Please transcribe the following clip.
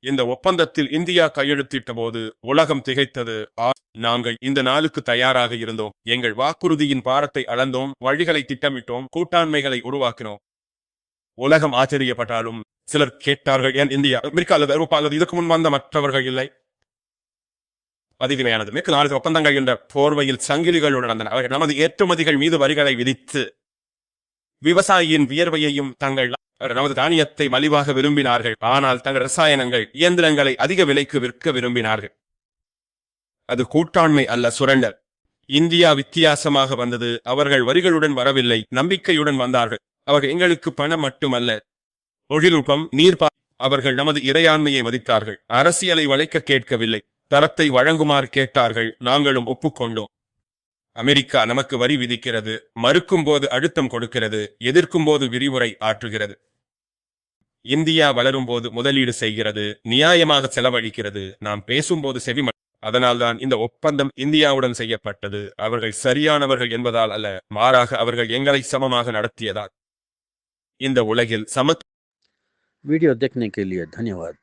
இந்த ஒப்பந்தத்தில் இந்தியா கையெழுத்திட்ட போது உலகம் திகைத்தது. ஆ, நாங்கள் இந்த நாளுக்கு தயாராக இருந்தோம். எங்கள் வாக்குறுதியின் பாரத்தை அளந்தோம். வழிகளை திட்டமிட்டோம். கூட்டாண்மைகளை உருவாக்கினோம். உலகம் ஆச்சரியப்பட்டாலும் சிலர் கேட்டார்கள் ஏன் இந்தியா அமெரிக்கா அல்லது ஐரோப்பா அல்லது இதுக்கு முன் வந்த மற்றவர்கள் இல்லை? பதிவினையானது மேற்கு நாடு ஒப்பந்தங்கள் என்ற போர்வையில் சங்கிலிகளுடன் நடந்தன. அவர்கள் நமது ஏற்றுமதிகள் மீது வரிகளை விதித்து விவசாயியின் வியர்வையையும் தங்கள் நமது தானியத்தை மலிவாக விரும்பினார்கள். ஆனால் தங்கள் ரசாயனங்கள் இயந்திரங்களை அதிக விலைக்கு விற்க விரும்பினார்கள். அது கூட்டாண்மை அல்ல சுரண்டல். இந்தியா வித்தியாசமாக வந்தது. அவர்கள் வரிகளுடன் வரவில்லை நம்பிக்கையுடன் வந்தார்கள். அவர்கள் எங்களுக்கு பணம் மட்டுமல்ல. தொழில்நுட்பம் நீர்பா அவர்கள் நமது இறையாண்மையை மதித்தார்கள். அரசியலை வளைக்க கேட்கவில்லை. தரத்தை வழங்குமாறு கேட்டார்கள். நாங்களும் ஒப்புக்கொண்டோம். அமெரிக்கா நமக்கு வரி விதிக்கிறது. மறுக்கும் போது அழுத்தம் கொடுக்கிறது. எதிர்க்கும் போது விரிவுரை ஆற்றுகிறது. இந்தியா வளரும் போது முதலீடு செய்கிறது நியாயமாக செலவழிக்கிறது நாம் பேசும்போது செவிம அதனால்தான் இந்த ஒப்பந்தம் இந்தியாவுடன் செய்யப்பட்டது அவர்கள் சரியானவர்கள் என்பதால் அல்ல மாறாக அவர்கள் எங்களை சமமாக நடத்தியதால் இந்த உலகில் சம वीडियो देखने के लिए धन्यवाद